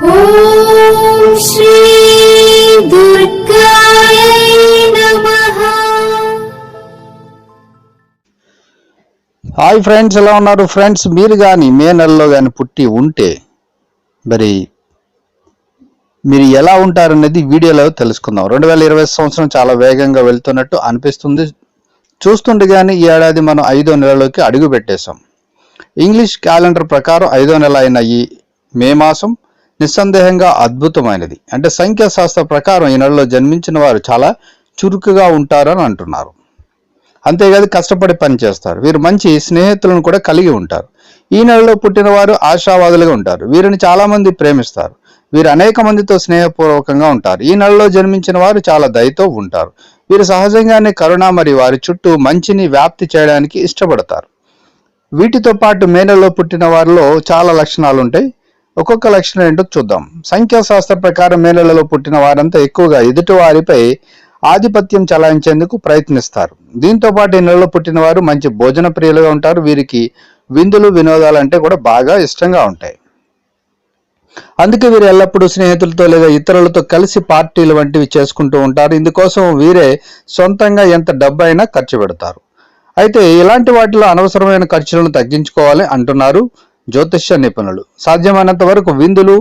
Hi friends ఎలా ఉన్నారు? Friends మీరు కానీ మే నెలలో కానీ పుట్టి ఉంటే మరి మీరు ఎలా ఉంటారనేది వీడియోలో తెలుసుకుందాం. రెండు వేల ఇరవై సంవత్సరం చాలా వేగంగా వెళ్తున్నట్టు అనిపిస్తుంది. చూస్తుంటే కానీ ఈ ఏడాది మనం ఐదో నెలలోకి అడుగు పెట్టేశాం ఇంగ్లీష్ క్యాలెండర్ ప్రకారం ఐదో నెల అయిన ఈ మే మాసం నిస్సందేహంగా అద్భుతమైనది. అంటే సంఖ్యాశాస్త్ర ప్రకారం ఈ నెలలో జన్మించిన వారు చాలా చురుకుగా ఉంటారని అంటున్నారు. అంతేకాదు కష్టపడి పని చేస్తారు. వీరు మంచి స్నేహితులను కూడా కలిగి ఉంటారు. ఈ నెలలో పుట్టిన వారు ఆశావాదులుగా ఉంటారు. వీరిని చాలామంది ప్రేమిస్తారు. వీరు అనేక మందితో స్నేహపూర్వకంగా ఉంటారు. ఈ నెలలో జన్మించిన వారు చాలా దయతో ఉంటారు. వీరు సహజంగానే కరుణ మరియు వారి చుట్టూ మంచిని వ్యాప్తి చేయడానికి ఇష్టపడతారు. వీటితో పాటు మే నెలలో పుట్టిన వారిలో చాలా లక్షణాలు ఉంటాయి ఒక్కొక్క లక్షణం ఏంటో చూద్దాం. సంఖ్యాశాస్త్ర ప్రకారం మే పుట్టిన వారంతా ఎక్కువగా ఎదుటి వారిపై ఆధిపత్యం చలాయించేందుకు ప్రయత్నిస్తారు. దీంతో పాటు ఈ నెలలో పుట్టిన వారు మంచి భోజన ప్రియులుగా ఉంటారు. వీరికి విందులు వినోదాలు అంటే కూడా బాగా ఇష్టంగా ఉంటాయి. అందుకే వీరు ఎల్లప్పుడూ స్నేహితులతో లేదా ఇతరులతో కలిసి పార్టీలు వంటివి చేసుకుంటూ ఉంటారు. ఇందుకోసం వీరే సొంతంగా ఎంత డబ్బు అయినా ఖర్చు పెడతారు. అయితే ఇలాంటి వాటిలో అనవసరమైన ఖర్చులను తగ్గించుకోవాలి అంటున్నారు జ్యోతిష్య నిపుణులు. సాధ్యమైనంత వరకు విందులు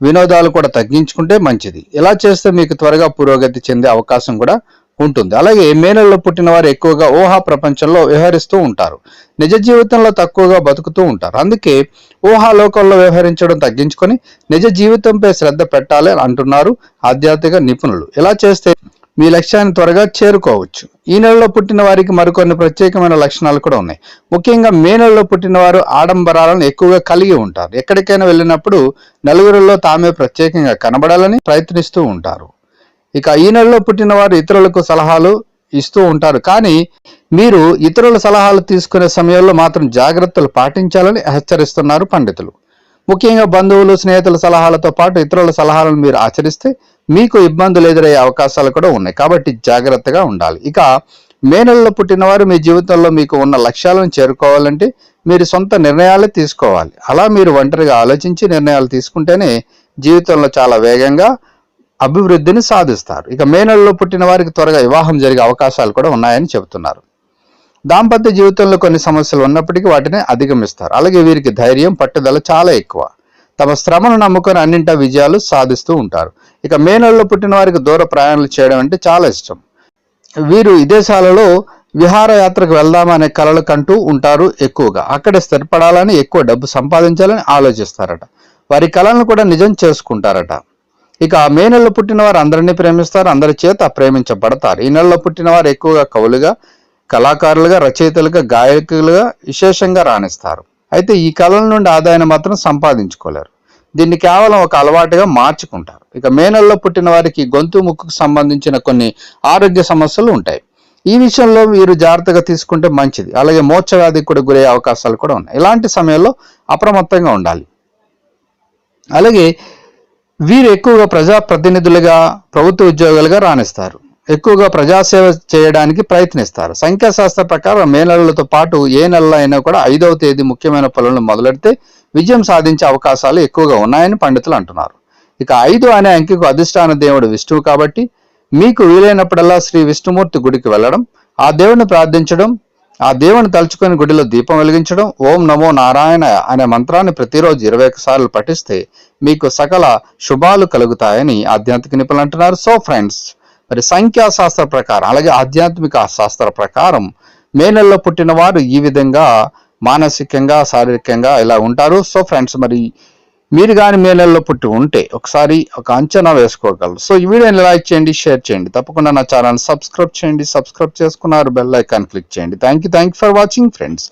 వినోదాలు కూడా తగ్గించుకుంటే మంచిది. ఇలా చేస్తే మీకు త్వరగా పురోగతి చెందే అవకాశం కూడా ఉంటుంది. అలాగే మే నెలలో పుట్టిన వారు ఎక్కువగా ఊహా ప్రపంచంలో వ్యవహరిస్తూ ఉంటారు. నిజ జీవితంలో తక్కువగా బతుకుతూ ఉంటారు. అందుకే ఊహా లోకంలో వ్యవహరించడం తగ్గించుకొని నిజ జీవితంపై శ్రద్ధ పెట్టాలి అంటున్నారు ఆధ్యాత్మిక నిపుణులు. ఇలా చేస్తే మీ లక్ష్యాన్ని త్వరగా చేరుకోవచ్చు. ఈ నెలలో పుట్టిన వారికి మరికొన్ని ప్రత్యేకమైన లక్షణాలు కూడా ఉన్నాయి. ముఖ్యంగా మే నెలలో పుట్టిన వారు ఆడంబరాలను ఎక్కువగా కలిగి ఉంటారు. ఎక్కడికైనా వెళ్ళినప్పుడు నలుగురిలో తామే ప్రత్యేకంగా కనబడాలని ప్రయత్నిస్తూ ఉంటారు. ఇక ఈ నెలలో పుట్టిన వారు ఇతరులకు సలహాలు ఇస్తూ ఉంటారు. కానీ మీరు ఇతరుల సలహాలు తీసుకునే సమయంలో మాత్రం జాగ్రత్తలు పాటించాలని హెచ్చరిస్తున్నారు పండితులు. ముఖ్యంగా బంధువులు స్నేహితుల సలహాలతో పాటు ఇతరుల సలహాలను మీరు ఆచరిస్తే మీకు ఇబ్బందులు ఎదురయ్యే అవకాశాలు కూడా ఉన్నాయి. కాబట్టి జాగ్రత్తగా ఉండాలి. ఇక మే నెలలో పుట్టిన వారు మీ జీవితంలో మీకు ఉన్న లక్ష్యాలను చేరుకోవాలంటే మీరు సొంత నిర్ణయాలే తీసుకోవాలి. అలా మీరు ఒంటరిగా ఆలోచించి నిర్ణయాలు తీసుకుంటేనే జీవితంలో చాలా వేగంగా అభివృద్ధిని సాధిస్తారు. ఇక మే నెలలో పుట్టిన వారికి త్వరగా వివాహం జరిగే అవకాశాలు కూడా ఉన్నాయని చెబుతున్నారు. దాంపత్య జీవితంలో కొన్ని సమస్యలు ఉన్నప్పటికీ వాటిని అధిగమిస్తారు. అలాగే వీరికి ధైర్యం పట్టుదల చాలా ఎక్కువ. తమ శ్రమను నమ్ముకొని అన్నింటా విజయాలు సాధిస్తూ ఉంటారు. ఇక మే నెలలో పుట్టిన వారికి దూర ప్రయాణాలు చేయడం అంటే చాలా ఇష్టం. వీరు విదేశాలలో విహారయాత్రకు వెళ్దామనే కలలు కంటూ ఉంటారు ఎక్కువగా. అక్కడే స్థిరపడాలని ఎక్కువ డబ్బు సంపాదించాలని ఆలోచిస్తారట. వారి కళలను కూడా నిజం చేసుకుంటారట. ఇక మే నెలలో పుట్టిన వారు అందరినీ ప్రేమిస్తారు అందరి చేత ప్రేమించబడతారు. ఈ నెలలో పుట్టిన వారు ఎక్కువగా కవులుగా కళాకారులుగా రచయితలుగా గాయకులుగా విశేషంగా రాణిస్తారు. అయితే ఈ కళల నుండి ఆదాయాన్ని మాత్రం సంపాదించుకోలేరు. దీన్ని కేవలం ఒక అలవాటుగా మార్చుకుంటారు. ఇక మే నెలలో పుట్టిన వారికి గొంతు ముక్కుకు సంబంధించిన కొన్ని ఆరోగ్య సమస్యలు ఉంటాయి. ఈ విషయంలో మీరు జాగ్రత్తగా తీసుకుంటే మంచిది. అలాగే మోక్షవ్యాధికి కూడా గురయ్యే అవకాశాలు కూడా ఉన్నాయి. ఇలాంటి సమయంలో అప్రమత్తంగా ఉండాలి. అలాగే వీరు ఎక్కువగా ప్రజా ప్రతినిధులుగా ప్రభుత్వ ఉద్యోగాలుగా రాణిస్తారు. ఎక్కువగా ప్రజాసేవ చేయడానికి ప్రయత్నిస్తారు. సంఖ్యాశాస్త్ర ప్రకారం మే నెలలతో పాటు ఏ నెలలో అయినా కూడా ఐదవ తేదీ ముఖ్యమైన పనులను మొదలెడితే విజయం సాధించే అవకాశాలు ఎక్కువగా ఉన్నాయని పండితులు అంటున్నారు. ఇక ఐదు అనే అంకెకు అధిష్టాన దేవుడు విష్ణువు కాబట్టి మీకు వీలైనప్పుడల్లా శ్రీ విష్ణుమూర్తి గుడికి వెళ్ళడం ఆ దేవుని ప్రార్థించడం ఆ దేవుని తలుచుకొని గుడిలో దీపం వెలిగించడం ఓం నమో నారాయణ అనే మంత్రాన్ని ప్రతిరోజు ఇరవై సార్లు పఠిస్తే మీకు సకల శుభాలు కలుగుతాయని ఆధ్యాత్మిక నిపుణులు అంటున్నారు. సో ఫ్రెండ్స్ మరి సంఖ్యాశాస్త్ర ప్రకారం అలాగే ఆధ్యాత్మిక శాస్త్ర ప్రకారం మే నెలలో పుట్టిన వారు ఈ విధంగా మానసికంగా శారీరకంగా ఇలా ఉంటారు. సో ఫ్రెండ్స్ మరి మీరు కానీ మే నెలలో పుట్టి ఉంటే ఒకసారి ఒక అంచనా వేసుకోగలరు. సో ఈ వీడియోని లైక్ చేయండి షేర్ చేయండి. తప్పకుండా నా ఛానల్ సబ్స్క్రైబ్ చేయండి. సబ్స్క్రైబ్ చేసుకున్నారు బెల్ ఐకాన్ క్లిక్ చేయండి. Thank you thank you for watching friends.